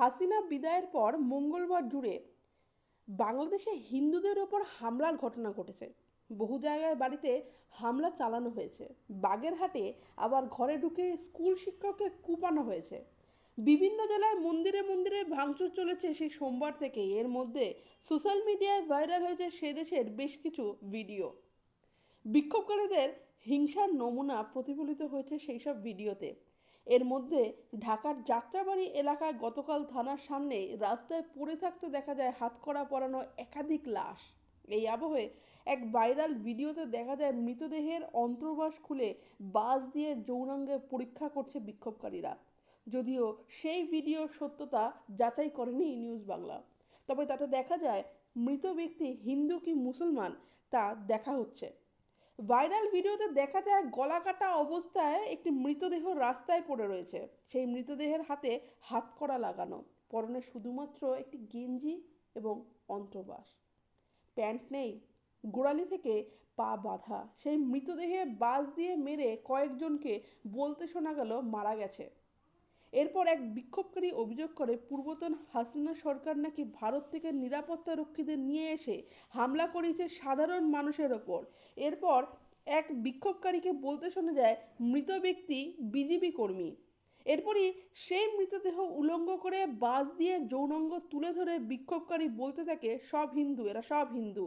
হাসিনা বিদায়ের পর মঙ্গলবার জুড়ে বাংলাদেশে হিন্দুদের ওপর হামলার ঘটনা ঘটেছে। বহু জায়গায় বাড়িতে হামলা চালানো হয়েছে। বাগেরহাটে আবার ঘরে ঢুকে স্কুল শিক্ষককে কুপানো হয়েছে। বিভিন্ন জেলায় মন্দিরে মন্দিরে ভাঙচুর চলেছে সেই সোমবার থেকে এর মধ্যে সোশ্যাল মিডিয়ায় ভাইরাল হয়েছে সে দেশের বেশ কিছু ভিডিও। বিক্ষোভকারীদের হিংসার নমুনা প্রতিফলিত হয়েছে সেই সব ভিডিওতে। এর মধ্যে ঢাকার যাত্রাবাড়ি এলাকায় গতকাল থানার সামনে রাস্তায় পড়ে থাকতে দেখা যায় হাতকড়া পরানো একাধিক লাশ। এই আবহে এক ভাইরাল ভিডিওতে দেখা যায় মৃতদেহের অন্তর্বাস খুলে বাস দিয়ে যৌনাঙ্গে পরীক্ষা করছে বিক্ষোভকারীরা। যদিও সেই ভিডিওর সত্যতা যাচাই করেনি নিউজ বাংলা। তবে তাতে দেখা যায় মৃত ব্যক্তি হিন্দু কি মুসলমান তা দেখা হচ্ছে। ভাইরাল ভিডিওতে দেখা যায় গলা কাটা অবস্থায় একটি মৃতদেহ রাস্তায় পড়ে রয়েছে। সেই মৃতদেহের হাতে হাত হাতকড়া লাগানো, পরনে শুধুমাত্র একটি গেঞ্জি এবং অন্তর্বাস। প্যান্ট নেই, গোড়ালি থেকে পা বাঁধা। সেই মৃতদেহে বাঁশ দিয়ে মেরে কয়েকজনকে বলতে শোনা গেল মারা গেছে। এরপর এক বিক্ষোভকারী অভিযোগ করে পূর্বতন হাসিনা সরকার নাকি ভারত থেকে নিরাপত্তা রক্ষীদের নিয়ে এসে হামলা করেছে সাধারণ মানুষের ওপর। এরপর এক বিক্ষোভকারীকে বলতে শোনা যায়, মৃত ব্যক্তি বিজিবি কর্মী। এরপরই সেই মৃতদেহ উলঙ্গ করে বাস দিয়ে যৌনাঙ্গ তুলে ধরে বিক্ষোভকারী বলতে থাকে, সব হিন্দু, এরা সব হিন্দু।